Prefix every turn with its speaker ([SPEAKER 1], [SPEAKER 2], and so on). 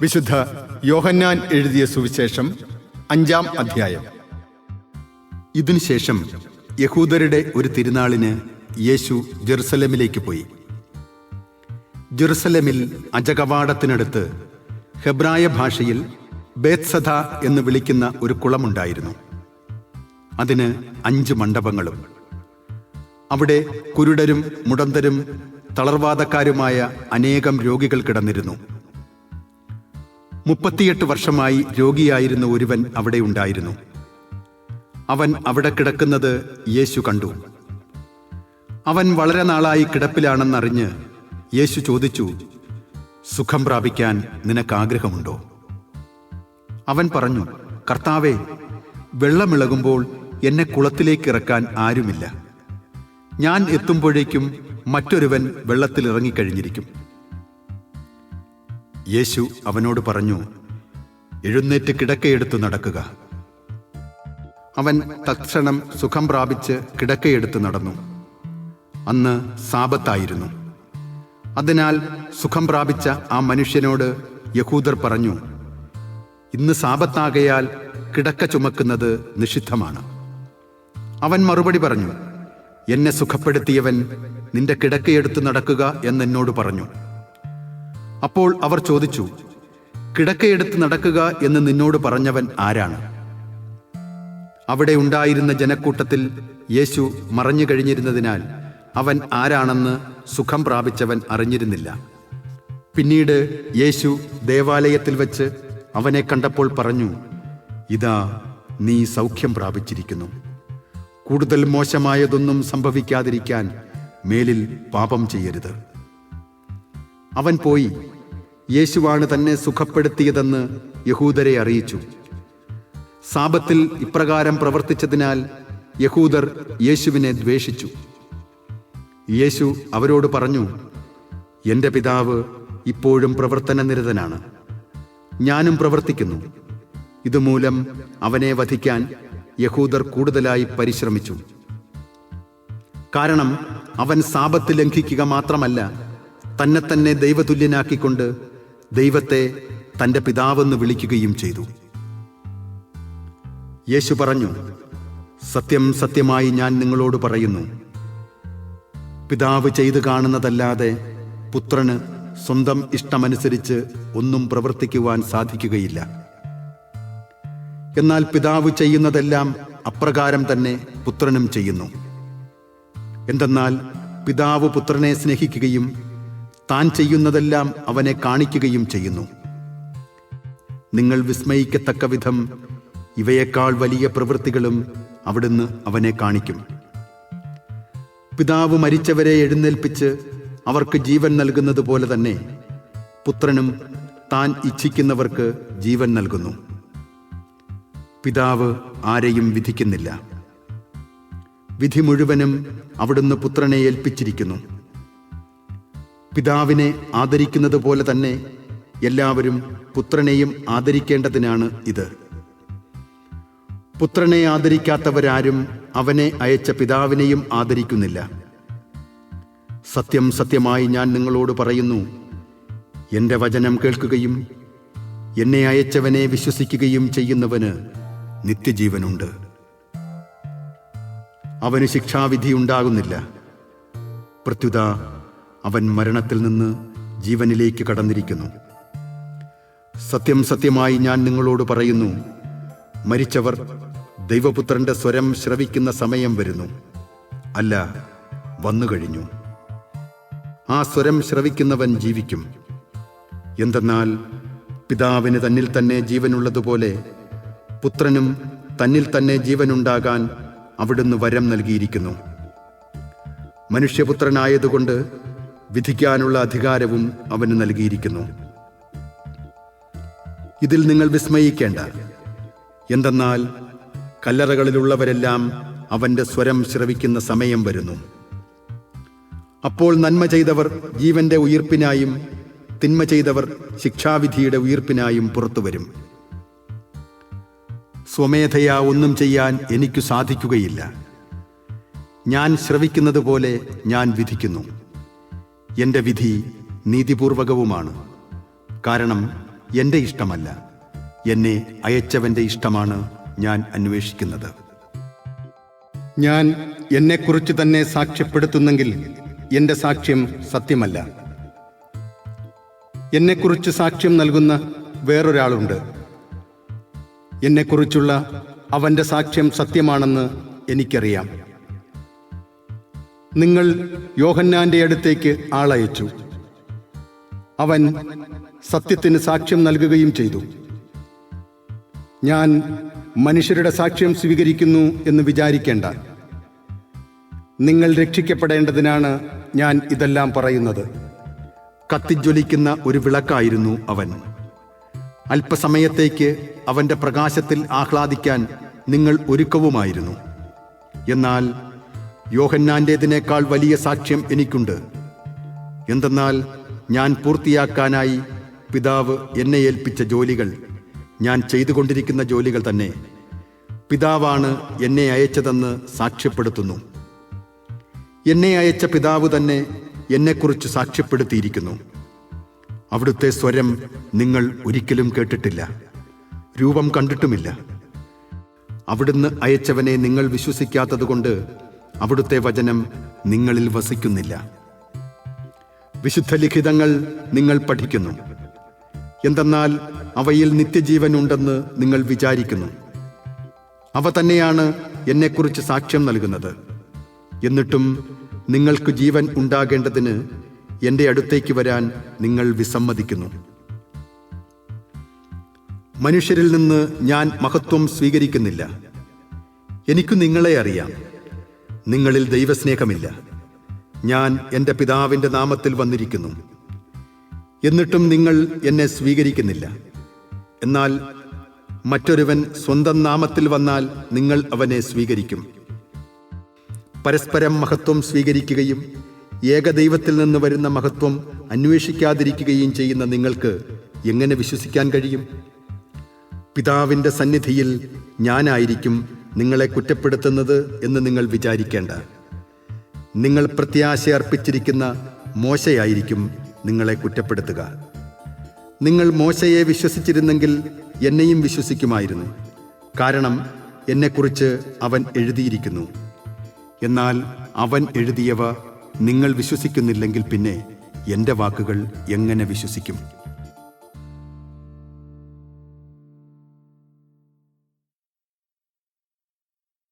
[SPEAKER 1] വിശുദ്ധ യോഹന്നാൻ എഴുതിയ സുവിശേഷം അഞ്ചാം അധ്യായം. ഇതിനുശേഷം യഹൂദരുടെ ഒരു തിരുനാളിന് യേശു ജെറുസലമിലേക്ക് പോയി. ജെറുസലമിൽ അജകവാടത്തിനടുത്ത് ഹെബ്രായ ഭാഷയിൽ ബേത്സഥ എന്ന് വിളിക്കുന്ന ഒരു കുളമുണ്ടായിരുന്നു. അതിന് അഞ്ച് മണ്ഡപങ്ങളും. അവിടെ കുരുടരും മുടന്തരും തളർവാദക്കാരുമായ അനേകം രോഗികൾ കിടന്നിരുന്നു. മുപ്പത്തിയെട്ട് വർഷമായി രോഗിയായിരുന്ന ഒരുവൻ അവിടെ ഉണ്ടായിരുന്നു. അവൻ അവിടെ കിടക്കുന്നത് യേശു കണ്ടു. അവൻ വളരെ നാളായി കിടപ്പിലാണെന്നറിഞ്ഞ് യേശു ചോദിച്ചു സുഖം പ്രാപിക്കാൻ നിനക്ക് ആഗ്രഹമുണ്ടോ അവൻ പറഞ്ഞു കർത്താവെ വെള്ളമിളകുമ്പോൾ എന്നെ കുളത്തിലേക്ക് ഇറക്കാൻ ആരുമില്ല. ഞാൻ എത്തുമ്പോഴേക്കും മറ്റൊരുവൻ വെള്ളത്തിൽ ഇറങ്ങിക്കഴിഞ്ഞിരിക്കും യേശു അവനോട് പറഞ്ഞു എഴുന്നേറ്റ് കിടക്കയെടുത്ത് നടക്കുക. അവൻ തക്ഷണം സുഖം പ്രാപിച്ച് കിടക്കയെടുത്ത് നടന്നു. അന്ന് സാപത്തായിരുന്നു അതിനാൽ സുഖം പ്രാപിച്ച ആ മനുഷ്യനോട് യഹൂദർ പറഞ്ഞു ഇന്ന് സാപത്താകയാൽ കിടക്ക ചുമക്കുന്നത് നിഷിദ്ധമാണ്. അവൻ മറുപടി പറഞ്ഞു എന്നെ സുഖപ്പെടുത്തിയവൻ നിന്റെ കിടക്കയെടുത്ത് നടക്കുക എന്നെന്നോട് പറഞ്ഞു. അപ്പോൾ അവർ ചോദിച്ചു കിടക്കയെടുത്ത് നടക്കുക എന്ന് നിന്നോട് പറഞ്ഞവൻ ആരാണ്? അവിടെ ഉണ്ടായിരുന്ന ജനക്കൂട്ടത്തിൽ യേശു മറഞ്ഞു കഴിഞ്ഞിരുന്നതിനാൽ അവൻ ആരാണെന്ന് സുഖം പ്രാപിച്ചവൻ അറിഞ്ഞിരുന്നില്ല. പിന്നീട് യേശു ദേവാലയത്തിൽ വച്ച് അവനെ കണ്ടപ്പോൾ പറഞ്ഞു ഇതാ നീ സൗഖ്യം പ്രാപിച്ചിരിക്കുന്നു. കൂടുതൽ മോശമായതൊന്നും സംഭവിക്കാതിരിക്കാൻ മേലിൽ പാപം ചെയ്യരുത്. അവൻ പോയി. യേശുവാണ് തന്നെ സുഖപ്പെടുത്തിയതെന്ന് യഹൂദരെ അറിയിച്ചു. സാപത്തിൽ ഇപ്രകാരം പ്രവർത്തിച്ചതിനാൽ യഹൂദർ യേശുവിനെ ദ്വേഷിച്ചു. യേശു അവരോട് പറഞ്ഞു എന്റെ പിതാവ് ഇപ്പോഴും പ്രവർത്തന നിരതനാണ് ഞാനും പ്രവർത്തിക്കുന്നു. ഇതുമൂലം അവനെ വധിക്കാൻ യഹൂദർ കൂടുതലായി പരിശ്രമിച്ചു. കാരണം അവൻ സാപത്ത് ലംഘിക്കുക മാത്രമല്ല തന്നെ തന്നെ ദൈവതുല്യനാക്കിക്കൊണ്ട് ദൈവത്തെ തന്റെ പിതാവെന്ന് വിളിക്കുകയും ചെയ്തു. യേശു പറഞ്ഞു സത്യം സത്യമായി ഞാൻ നിങ്ങളോട് പറയുന്നു. പിതാവ് ചെയ്തു കാണുന്നതല്ലാതെ പുത്രന് സ്വന്തം ഇഷ്ടമനുസരിച്ച് ഒന്നും പ്രവർത്തിക്കുവാൻ സാധിക്കുകയില്ല. എന്നാൽ പിതാവ് ചെയ്യുന്നതെല്ലാം അപ്രകാരം തന്നെ പുത്രനും ചെയ്യുന്നു. എന്തെന്നാൽ പിതാവ് പുത്രനെ സ്നേഹിക്കുകയും താൻ ചെയ്യുന്നതെല്ലാം അവനെ കാണിക്കുകയും ചെയ്യുന്നു. നിങ്ങൾ വിസ്മയിക്കത്തക്ക വിധം ഇവയേക്കാൾ വലിയ പ്രവൃത്തികളും അവിടുന്ന് അവനെ കാണിക്കും. പിതാവ് മരിച്ചവരെ എഴുന്നേൽപ്പിച്ച് അവർക്ക് ജീവൻ നൽകുന്നത് പോലെ തന്നെ പുത്രനും താൻ ഇച്ഛിക്കുന്നവർക്ക് ജീവൻ നൽകുന്നു. പിതാവ് ആരെയും വിധിക്കുന്നില്ല. വിധി മുഴുവനും അവിടുന്ന് പുത്രനെ ഏൽപ്പിച്ചിരിക്കുന്നു. പിതാവിനെ ആദരിക്കുന്നത് പോലെ തന്നെ എല്ലാവരും പുത്രനെയും ആദരിക്കേണ്ടതിനാണ് ഇത്. പുത്രനെ ആദരിക്കാത്തവരാരും അവനെ അയച്ച പിതാവിനെയും ആദരിക്കുന്നില്ല. സത്യം സത്യമായി ഞാൻ നിങ്ങളോട് പറയുന്നു. എന്റെ വചനം കേൾക്കുകയും എന്നെ അയച്ചവനെ വിശ്വസിക്കുകയും ചെയ്യുന്നവന് നിത്യജീവനുണ്ട്. അവന് ശിക്ഷാവിധി ഉണ്ടാകുന്നില്ല. പ്രത്യുത അവൻ മരണത്തിൽ നിന്ന് ജീവനിലേക്ക് കടന്നിരിക്കുന്നു. സത്യം സത്യമായി ഞാൻ നിങ്ങളോട് പറയുന്നു മരിച്ചവർ ദൈവപുത്രന്റെ സ്വരം ശ്രവിക്കുന്ന സമയം വരുന്നു. അല്ല വന്നു കഴിഞ്ഞു. ആ സ്വരം ശ്രവിക്കുന്നവൻ ജീവിക്കും. എന്തെന്നാൽ പിതാവിന് തന്നിൽ തന്നെ ജീവനുള്ളതുപോലെ പുത്രനും തന്നിൽ തന്നെ ജീവനുണ്ടാകാൻ അവിടുന്ന് വരം നൽകിയിരിക്കുന്നു. മനുഷ്യപുത്രനായതുകൊണ്ട് വിധിക്കാനുള്ള അധികാരവും അവന് നൽകിയിരിക്കുന്നു. ഇതിൽ നിങ്ങൾ വിസ്മയിക്കേണ്ട. എന്തെന്നാൽ കല്ലറകളിലുള്ളവരെല്ലാം അവന്റെ സ്വരം ശ്രവിക്കുന്ന സമയം വരുന്നു. അപ്പോൾ നന്മ ചെയ്തവർ ജീവന്റെ ഉയർപ്പിനായും തിന്മ ചെയ്തവർ ശിക്ഷാവിധിയുടെ ഉയർപ്പിനായും പുറത്തുവരും സ്വമേധയാ ഒന്നും ചെയ്യാൻ എനിക്കു സാധിക്കുകയില്ല. ഞാൻ ശ്രവിക്കുന്നത് പോലെ ഞാൻ വിധിക്കുന്നു. എന്റെ വിധി നീതിപൂർവകവുമാണ്. കാരണം എന്റെ ഇഷ്ടമല്ല. എന്നെ അയച്ചവന്റെ ഇഷ്ടമാണ് ഞാൻ അന്വേഷിക്കുന്നത്.
[SPEAKER 2] ഞാൻ എന്നെക്കുറിച്ച് തന്നെ സാക്ഷ്യപ്പെടുത്തുന്നെങ്കിൽ എന്റെ സാക്ഷ്യം സത്യമല്ല. എന്നെക്കുറിച്ച് സാക്ഷ്യം നൽകുന്ന വേറൊരാളുണ്ട്. എന്നെക്കുറിച്ചുള്ള അവന്റെ സാക്ഷ്യം സത്യമാണെന്ന് എനിക്കറിയാം. നിങ്ങൾ യോഹന്നാന്റെ അടുത്തേക്ക് ആളയച്ചു. അവൻ സത്യത്തിന് സാക്ഷ്യം നൽകുകയും ചെയ്തു. ഞാൻ മനുഷ്യരുടെ സാക്ഷ്യം സ്വീകരിക്കുന്നു എന്ന് വിചാരിക്കേണ്ട. നിങ്ങൾ രക്ഷിക്കപ്പെടേണ്ടതിനാണ് ഞാൻ ഇതെല്ലാം പറയുന്നത്.
[SPEAKER 1] കത്തിജ്വലിക്കുന്ന ഒരു വിളക്കായിരുന്നു അവൻ. അല്പസമയത്തേക്ക് അവന്റെ പ്രകാശത്തിൽ ആഹ്ലാദിക്കാൻ നിങ്ങൾ ഒരുക്കവുമായിരുന്നു. എന്നാൽ യോഹന്നാന്റേതിനേക്കാൾ വലിയ സാക്ഷ്യം എനിക്കുണ്ട്. എന്തെന്നാൽ ഞാൻ പൂർത്തിയാക്കാനായി പിതാവ് എന്നെ ഏൽപ്പിച്ച ജോലികൾ ഞാൻ ചെയ്തുകൊണ്ടിരിക്കുന്ന ജോലികൾ തന്നെ. പിതാവാണ് എന്നെ അയച്ചതെന്ന് സാക്ഷ്യപ്പെടുത്തുന്നു. എന്നെ അയച്ച പിതാവ് തന്നെ എന്നെക്കുറിച്ച് സാക്ഷ്യപ്പെടുത്തിയിരിക്കുന്നു. അവിടുത്തെ സ്വരം നിങ്ങൾ ഒരിക്കലും കേട്ടിട്ടില്ല. രൂപം കണ്ടിട്ടുമില്ല. അവിടുന്ന് അയച്ചവനെ നിങ്ങൾ വിശ്വസിക്കാത്തതുകൊണ്ട് അവിടുത്തെ വചനം നിങ്ങളിൽ വസിക്കുന്നില്ല. വിശുദ്ധ ലിഖിതങ്ങൾ നിങ്ങൾ പഠിക്കുന്നു. എന്തെന്നാൽ അവയിൽ നിത്യജീവൻ ഉണ്ടെന്ന് നിങ്ങൾ വിചാരിക്കുന്നു. അവ തന്നെയാണ് എന്നെക്കുറിച്ച് സാക്ഷ്യം നൽകുന്നത്. എന്നിട്ടും നിങ്ങൾക്ക് ജീവൻ ഉണ്ടാകേണ്ടതിന് എന്റെ അടുത്തേക്ക് വരാൻ നിങ്ങൾ വിസമ്മതിക്കുന്നു. മനുഷ്യരിൽ നിന്ന് ഞാൻ മഹത്വം സ്വീകരിക്കുന്നില്ല. എനിക്ക് നിങ്ങളെ അറിയാം. നിങ്ങളിൽ ദൈവസ്നേഹമില്ല. ഞാൻ എന്റെ പിതാവിന്റെ നാമത്തിൽ വന്നിരിക്കുന്നു. എന്നിട്ടും നിങ്ങൾ എന്നെ സ്വീകരിക്കുന്നില്ല. എന്നാൽ മറ്റൊരുവൻ സ്വന്തം നാമത്തിൽ വന്നാൽ നിങ്ങൾ അവനെ സ്വീകരിക്കും. പരസ്പരം മഹത്വം സ്വീകരിക്കുകയും ഏകദൈവത്തിൽ നിന്ന് വരുന്ന മഹത്വം അന്വേഷിക്കാതിരിക്കുകയും ചെയ്യുന്ന നിങ്ങൾക്ക് എങ്ങനെ വിശ്വസിക്കാൻ കഴിയും? പിതാവിന്റെ സന്നിധിയിൽ ഞാനായിരിക്കും നിങ്ങളെ കുറ്റപ്പെടുത്തുന്നത് എന്ന് നിങ്ങൾ വിചാരിക്കേണ്ട. നിങ്ങൾ പ്രത്യാശ അർപ്പിച്ചിരിക്കുന്ന മോശയായിരിക്കും നിങ്ങളെ കുറ്റപ്പെടുത്തുക. നിങ്ങൾ മോശയെ വിശ്വസിച്ചിരുന്നെങ്കിൽ എന്നെയും വിശ്വസിക്കുമായിരുന്നു. കാരണം എന്നെക്കുറിച്ച് അവൻ എഴുതിയിരിക്കുന്നു. എന്നാൽ അവൻ എഴുതിയവ നിങ്ങൾ വിശ്വസിക്കുന്നില്ലെങ്കിൽ പിന്നെ എന്റെ വാക്കുകൾ എങ്ങനെ വിശ്വസിക്കും?